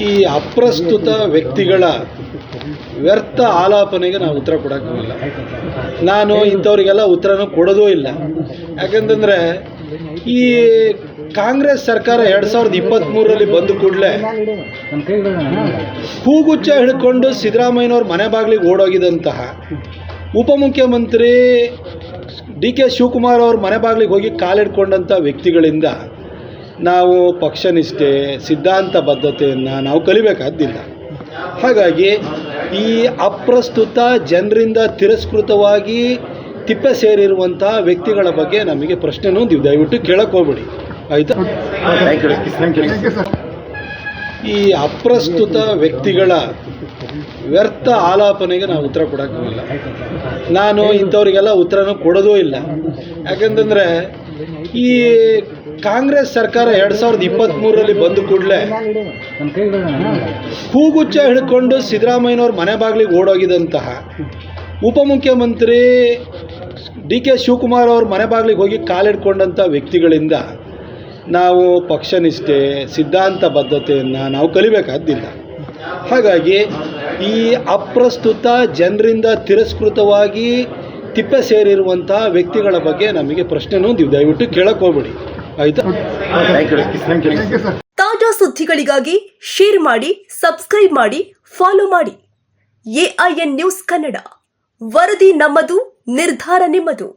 ಈ ಅಪ್ರಸ್ತುತ ವ್ಯಕ್ತಿಗಳ ವ್ಯರ್ಥ ಆಲಾಪನೆಗೆ ನಾವು ಉತ್ತರ ಕೊಡೋಕ್ಕಾಗಲ್ಲ ನಾನು ಇಂಥವರಿಗೆಲ್ಲ ಉತ್ತರನೂ ಕೊಡೋದೂ ಇಲ್ಲ. ಯಾಕಂತಂದರೆ ಈ ಕಾಂಗ್ರೆಸ್ ಸರ್ಕಾರ ಎರಡು ಸಾವಿರದ ಇಪ್ಪತ್ತ್ಮೂರರಲ್ಲಿ ಬಂದ ಕೂಡಲೇ ಹೂಗುಚ್ಚ ಹಿಡ್ಕೊಂಡು ಸಿದ್ದರಾಮಯ್ಯನವ್ರ ಮನೆ ಬಾಗಿಲಿಗೆ ಓಡೋಗಿದಂತಹ ಉಪಮುಖ್ಯಮಂತ್ರಿ ಡಿ ಕೆ ಶಿವಕುಮಾರ್ ಅವ್ರ ಮನೆ ಬಾಗಿಲಿಗೆ ಹೋಗಿ ಕಾಲಿಡ್ಕೊಂಡಂಥ ವ್ಯಕ್ತಿಗಳಿಂದ ನಾವು ಪಕ್ಷನಿಷ್ಠೆ ಸಿದ್ಧಾಂತ ಬದ್ಧತೆಯನ್ನು ನಾವು ಕಲಿಬೇಕಾದ್ದಿಲ್ಲ. ಹಾಗಾಗಿ ಈ ಅಪ್ರಸ್ತುತ ಜನರಿಂದ ತಿರಸ್ಕೃತವಾಗಿ ತಿಪ್ಪೆ ಸೇರಿರುವಂಥ ವ್ಯಕ್ತಿಗಳ ಬಗ್ಗೆ ನಮಗೆ ಪ್ರಶ್ನೆನೂ ನೀವು ದಯವಿಟ್ಟು ಕೇಳಕ್ಕೆ ಹೋಗ್ಬೇಡಿ. ಆಯಿತಾ? ಈ ಅಪ್ರಸ್ತುತ ವ್ಯಕ್ತಿಗಳ ವ್ಯರ್ಥ ಆಲಾಪನೆಗೆ ನಾವು ಉತ್ತರ ಕೊಡೋಕ್ಕಾಗಲ್ಲ ನಾನು ಇಂಥವ್ರಿಗೆಲ್ಲ ಉತ್ತರನೂ ಕೊಡೋದೂ ಇಲ್ಲ. ಯಾಕಂತಂದರೆ ಈ ಕಾಂಗ್ರೆಸ್ ಸರ್ಕಾರ ಎರಡು ಸಾವಿರದ ಇಪ್ಪತ್ತ್ಮೂರರಲ್ಲಿ ಬಂದ ಕೂಡಲೇ ಹೂಗುಚ್ಚ ಹಿಡ್ಕೊಂಡು ಸಿದ್ದರಾಮಯ್ಯನವ್ರ ಮನೆ ಬಾಗಿಲಿಗೆ ಓಡೋಗಿದಂತಹ ಉಪಮುಖ್ಯಮಂತ್ರಿ ಡಿ ಕೆ ಶಿವಕುಮಾರ್ ಅವ್ರ ಮನೆ ಬಾಗಿಲಿಗೆ ಹೋಗಿ ಕಾಲಿಡ್ಕೊಂಡಂಥ ವ್ಯಕ್ತಿಗಳಿಂದ ನಾವು ಪಕ್ಷನಿಷ್ಠೆ ಸಿದ್ಧಾಂತ ಬದ್ಧತೆಯನ್ನು ನಾವು ಕಲಿಬೇಕಾದ್ದಿಲ್ಲ. ಹಾಗಾಗಿ ಈ ಅಪ್ರಸ್ತುತ ಜನರಿಂದ ತಿರಸ್ಕೃತವಾಗಿ ತಿಪ್ಪೆ ಸೇರಿರುವಂತಹ ವ್ಯಕ್ತಿಗಳ ಬಗ್ಗೆ ನಮಗೆ ಪ್ರಶ್ನೆ ನೀವು ದಯವಿಟ್ಟು ಕೇಳಕ್ಕೆ ಹೋಗ್ಬೇಡಿ. ಆಯಿತಾ? ತಾಜಾ ಸುದ್ದಿಗಳಿಗಾಗಿ ಶೇರ್ ಮಾಡಿ ಸಬ್ಸ್ಕ್ರೈಬ್ ಮಾಡಿ ಫಾಲೋ ಮಾಡಿ. AIN news Kannada. ವರದಿ ನಮ್ಮದು ನಿರ್ಧಾರ ನಿಮ್ಮದು.